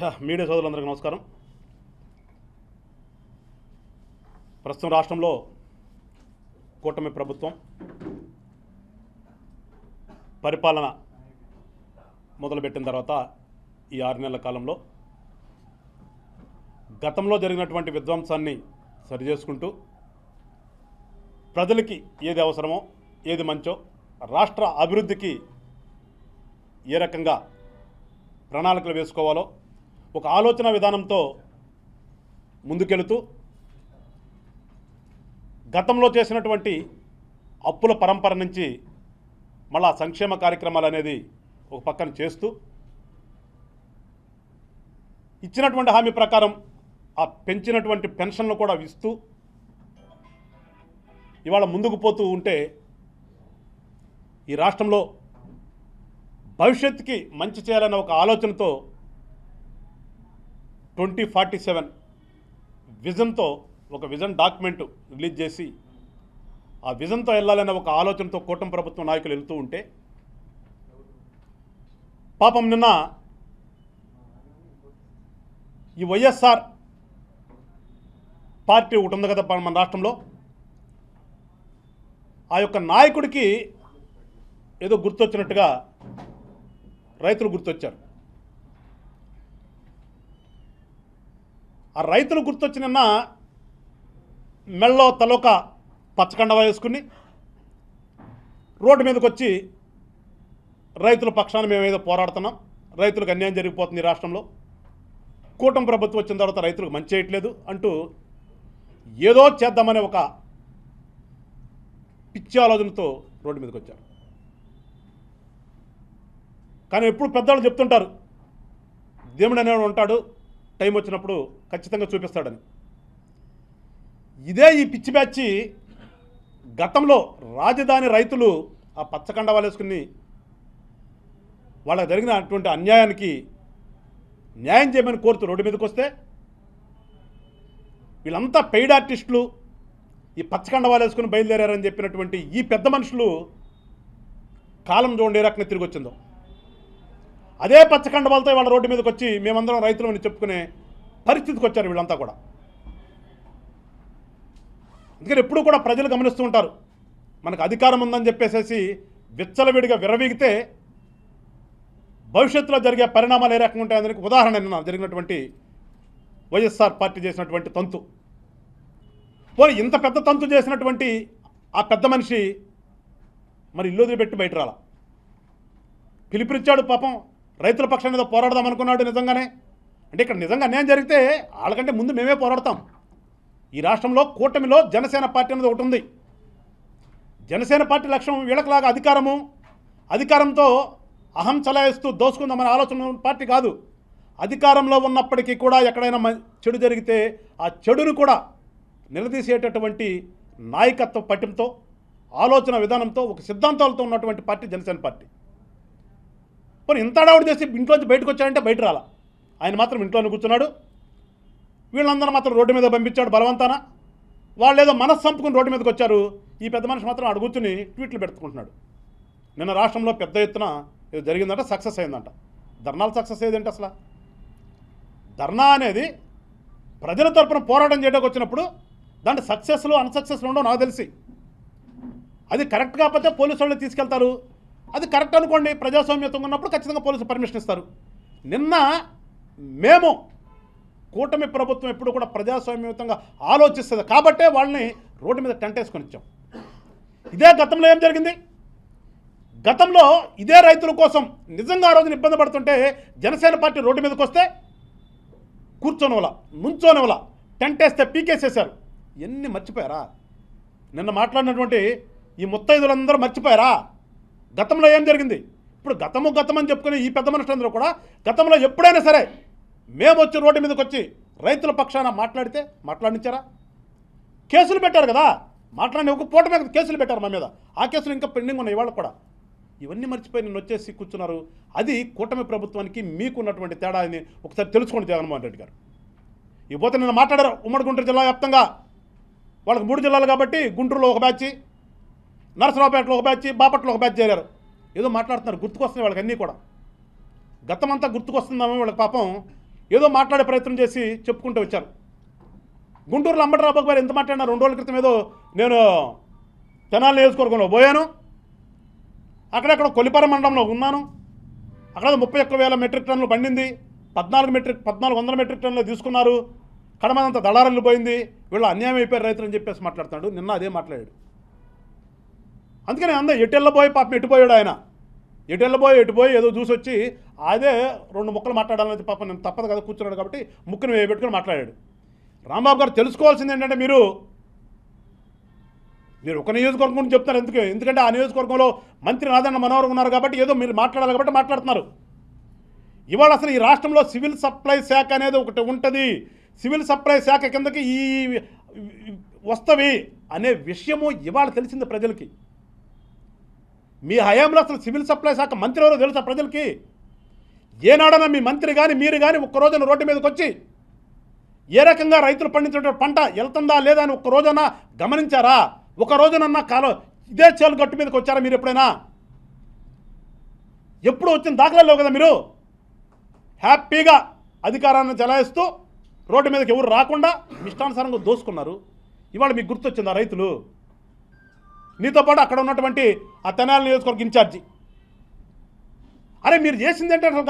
Media సోదరులందరికీ నమస్కారం. ప్రస్తుతం రాష్ట్రంలో కూటమి ప్రభుత్వం పరిపాలన మొదలుపెట్టిన తర్వాత ఈ ఆరు నెలల కాలంలో గతంలో జరిగినటువంటి విధ్వంసాన్ని సరిచేసుకుంటూ ప్రజలకి ఏది అవసరమో ఏది మంచో రాష్ట్ర అభివృద్ధికి ఏ రకంగా ప్రణాళికలు వేసుకోవాలో ఒక ఆలోచన విధానంతో ముందుకెళుతూ గతంలో చేసినటువంటి అప్పుల పరంపర నుంచి మళ్ళా సంక్షేమ కార్యక్రమాలు అనేది ఒక పక్కన చేస్తూ ఇచ్చినటువంటి హామీ ప్రకారం ఆ పెంచినటువంటి పెన్షన్లు కూడా ఇస్తూ ఇవాళ ముందుకు పోతూ ఉంటే ఈ రాష్ట్రంలో భవిష్యత్తుకి మంచి చేయాలన్న ఒక ఆలోచనతో ట్వంటీ ఫార్టీ సెవెన్ విజన్తో ఒక విజన్ డాక్యుమెంట్ రిలీజ్ చేసి ఆ విజన్తో వెళ్ళాలనే ఒక ఆలోచనతో కూటమి ప్రభుత్వం నాయకులు వెళ్తూ ఉంటే పాపం నిన్న ఈ వైఎస్ఆర్ పార్టీ ఒకటి ఉంది కదా మన రాష్ట్రంలో. ఆ యొక్క నాయకుడికి ఏదో గుర్తొచ్చినట్టుగా రైతులు గుర్తొచ్చారు. ఆ రైతులు గుర్తొచ్చి నిన్న మెళ్ళో తలొక పచ్చకండ వేసుకుని రోడ్డు మీదకి వచ్చి రైతుల పక్షాన మేము ఏదో పోరాడుతున్నాం. రైతులకు అన్యాయం జరిగిపోతుంది ఈ రాష్ట్రంలో. కూటమి ప్రభుత్వం వచ్చిన తర్వాత రైతులకు మంచి చేయట్లేదు అంటూ ఏదో చేద్దామనే ఒక పిచ్చి ఆలోచనతో రోడ్డు మీదకి వచ్చారు కానీ ఎప్పుడు పెద్దవాళ్ళు చెప్తుంటారు దేవుడు అనేవాడు ఉంటాడు టైం వచ్చినప్పుడు ఖచ్చితంగా చూపిస్తాడని. ఇదే ఈ పిచ్చి బ్యాచి గతంలో రాజధాని రైతులు ఆ పచ్చకండ వాళ్ళేసుకుని వాళ్ళకి జరిగినటువంటి అన్యాయానికి న్యాయం చేయమని కోరుతూ రోడ్డు మీదకి వస్తే వీళ్ళంతా పెయిడ్ ఆర్టిస్టులు ఈ పచ్చకండ వాళ్ళేసుకుని బయలుదేరారని చెప్పినటువంటి ఈ పెద్ద మనుషులు కాలం చూడండి ఏ రకంగా తిరిగి వచ్చిందో. అదే పచ్చకండవాలతో వాళ్ళ రోడ్డు మీదకి వచ్చి మేమందరం రైతులమని చెప్పుకునే పరిస్థితికి వచ్చారు వీళ్ళంతా కూడా. అందుకని ఎప్పుడూ కూడా ప్రజలు గమనిస్తూ ఉంటారు. మనకు అధికారం ఉందని చెప్పేసేసి విచ్చలవిడిగా విరవీగితే భవిష్యత్తులో జరిగే పరిణామాలు ఏ రకంగా ఉంటాయని ఉదాహరణ నిన్న జరిగినటువంటి వైఎస్ఆర్ పార్టీ చేసినటువంటి తంతు. పోనీ ఇంత పెద్ద తంతు చేసినటువంటి ఆ పెద్ద మనిషి మరి ఇల్లు వదిలిపెట్టి బయట రాల? పిలుపునిచ్చాడు పాపం. రైతుల పక్షాన్ని ఏదో పోరాడదాం అనుకున్నాడు నిజంగానే. అంటే ఇక్కడ నిజంగా అన్యాయం జరిగితే వాళ్ళకంటే ముందు మేమే పోరాడతాం. ఈ రాష్ట్రంలో కూటమిలో జనసేన పార్టీ అనేది ఒకటి ఉంది. జనసేన పార్టీ లక్ష్యం వీళ్ళకలాగా అధికారము. అధికారంతో అహం చలాయిస్తూ దోసుకుందామనే ఆలోచన పార్టీ కాదు. అధికారంలో ఉన్నప్పటికీ కూడా ఎక్కడైనా చెడు జరిగితే ఆ చెడును కూడా నిలదీసేటటువంటి నాయకత్వ పట్టింతో ఆలోచన విధానంతో ఒక సిద్ధాంతాలతో ఉన్నటువంటి పార్టీ జనసేన పార్టీ. పోనీ ఇంత అడవుడు చేసి ఇంట్లోంచి బయటకు వచ్చాడంటే బయట రాలా? ఆయన మాత్రం ఇంట్లోనే కూర్చున్నాడు. వీళ్ళందరూ మాత్రం రోడ్డు మీద పంపించాడు బలవంతాన. వాళ్ళు ఏదో మనస్సు చంపుకుని రోడ్డు మీదకి వచ్చారు. ఈ పెద్ద మనిషి మాత్రం అడుగుతుని ట్వీట్లు పెట్టుకుంటున్నాడు. నిన్న రాష్ట్రంలో పెద్ద ఎత్తున ఇది జరిగిందంట సక్సెస్ అయిందంట. ధర్నాలు సక్సెస్ అయ్యేదంటే అసలు? ధర్నా అనేది ప్రజల తరపున పోరాటం చేయడానికి వచ్చినప్పుడు దాంట్లో సక్సెస్లు అన్సక్సెస్లు ఉండవు నాకు తెలిసి. అది కరెక్ట్ కాకపోతే పోలీసు వాళ్ళు తీసుకెళ్తారు. అది కరెక్ట్ అనుకోండి ప్రజాస్వామ్యతం ఉన్నప్పుడు ఖచ్చితంగా పోలీసు పర్మిషన్ ఇస్తారు. నిన్న మేము కూటమి ప్రభుత్వం ఎప్పుడు కూడా ప్రజాస్వామ్యతంగా ఆలోచిస్తుంది. కాబట్టే వాళ్ళని రోడ్డు మీద టెంట్ వేసుకొని ఇచ్చాం ఇదే గతంలో ఏం జరిగింది? గతంలో ఇదే రైతుల కోసం నిజంగా ఆ రోజున ఇబ్బంది పడుతుంటే జనసేన పార్టీ రోడ్డు మీదకి వస్తే కూర్చోనివల నుంచోనివల టెంట్ వేస్తే పీకేసేసారు ఎన్ని మర్చిపోయారా? నిన్న మాట్లాడినటువంటి ఈ ముత్తైదులందరూ మర్చిపోయారా? గతంలో ఏం జరిగింది? ఇప్పుడు గతము గతం అని చెప్పుకునే ఈ పెద్ద మనుషులందరూ కూడా గతంలో ఎప్పుడైనా సరే మేము వచ్చి రోడ్డు మీదకి వచ్చి రైతుల పక్షాన మాట్లాడితే మాట్లాడించారా? కేసులు పెట్టారు కదా. మాట్లాడిన ఒక పూట మీద కేసులు పెట్టారు మా మీద. ఆ కేసులు ఇంకా పెండింగ్ ఉన్నాయి ఇవాళ కూడా. ఇవన్నీ మర్చిపోయి నిన్న వచ్చేసి కూర్చున్నారు. అది కూటమి ప్రభుత్వానికి మీకున్నటువంటి తేడా అని ఒకసారి తెలుసుకోండి జగన్మోహన్ రెడ్డి గారు. ఇకపోతే నిన్న మాట్లాడారు ఉమ్మడి గుంటూరు జిల్లా వ్యాప్తంగా. వాళ్ళకి మూడు జిల్లాలు కాబట్టి గుంటూరులో ఒక బ్యాచ్ నరసరావుపేటలో ఒక బ్యాచ్ బాపట్లో ఒక బ్యాచ్ చేరారు. ఏదో మాట్లాడుతున్నారు గుర్తుకొస్తున్నాయి వాళ్ళకి అన్నీ కూడా. గతమంతా గుర్తుకొస్తుందామో వాళ్ళకి పాపం. ఏదో మాట్లాడే ప్రయత్నం చేసి చెప్పుకుంటూ వచ్చారు. గుంటూరులో అంబటరాబాబు గారు ఎంత మాట్లాడినా రెండు రోజుల క్రితం ఏదో నేను తెనాలి నియోజకవర్గంలో పోయాను. అక్కడక్కడ కొలిపర మండలంలో ఉన్నాను. అక్కడ ముప్పై ఒక్క వేల మెట్రిక్ టన్నులు పండింది. పద్నాలుగు మెట్రిక్ పద్నాలుగు వందల మెట్రిక్ టన్నులు తీసుకున్నారు. కడమదంతా దళారులు పోయింది. వీళ్ళు అన్యాయం అయిపోయారు రైతులు అని చెప్పేసి మాట్లాడుతున్నాడు. నిన్న అదే మాట్లాడాడు. అందుకని అంద ఎటెళ్ళబోయి పాపం ఎటుపోయాడు ఆయన? ఎటెళ్ళబోయి ఎటుపోయి ఏదో చూసి వచ్చి అదే రెండు ముక్కలు మాట్లాడాలని పాపం నేను తప్పదు కదా కూర్చున్నాడు కాబట్టి ముక్కును వేయబెట్టుకుని మాట్లాడాడు. రాంబాబు గారు తెలుసుకోవాల్సింది ఏంటంటే మీరు మీరు ఒక నియోజకవర్గం గురించి చెప్తారు ఎందుకు? ఎందుకంటే ఆ నియోజకవర్గంలో మంత్రి నాదన్న మనోహర్ ఉన్నారు కాబట్టి ఏదో మీరు మాట్లాడాలి కాబట్టి మాట్లాడుతున్నారు. ఇవాళ అసలు ఈ రాష్ట్రంలో సివిల్ సప్లై శాఖ అనేది ఒకటి ఉంటుంది. సివిల్ సప్లై శాఖ కిందకి ఈ వస్తవి అనే విషయము ఇవాళ తెలిసింది ప్రజలకి. మీ హయాంలో అసలు సివిల్ సప్లై శాఖ మంత్రి ఎవరో తెలుసా ప్రజలకి? ఏనాడన్నా మీ మంత్రి కానీ మీరు కానీ ఒక్క రోజున రోడ్డు మీదకి వచ్చి ఏ రకంగా రైతులు పండించిన పంట వెళ్తుందా లేదా అని ఒక్క రోజున గమనించారా? ఒక రోజునన్నా కాలం ఇదే చేలు గట్టు మీదకి వచ్చారా మీరు ఎప్పుడైనా? ఎప్పుడు వచ్చిన దాఖలా కదా మీరు? హ్యాపీగా అధికారాన్ని చెలాయిస్తూ రోడ్డు మీదకి ఎవరు రాకుండా ఇష్టానుసారంగా దోసుకున్నారు. ఇవాళ మీకు గుర్తొచ్చిందా రైతులు? నీతో పాటు అక్కడ ఉన్నటువంటి ఆ తెనాలి నియోజకవర్గ ఇన్ఛార్జి. అరే మీరు చేసింది ఏంటంటే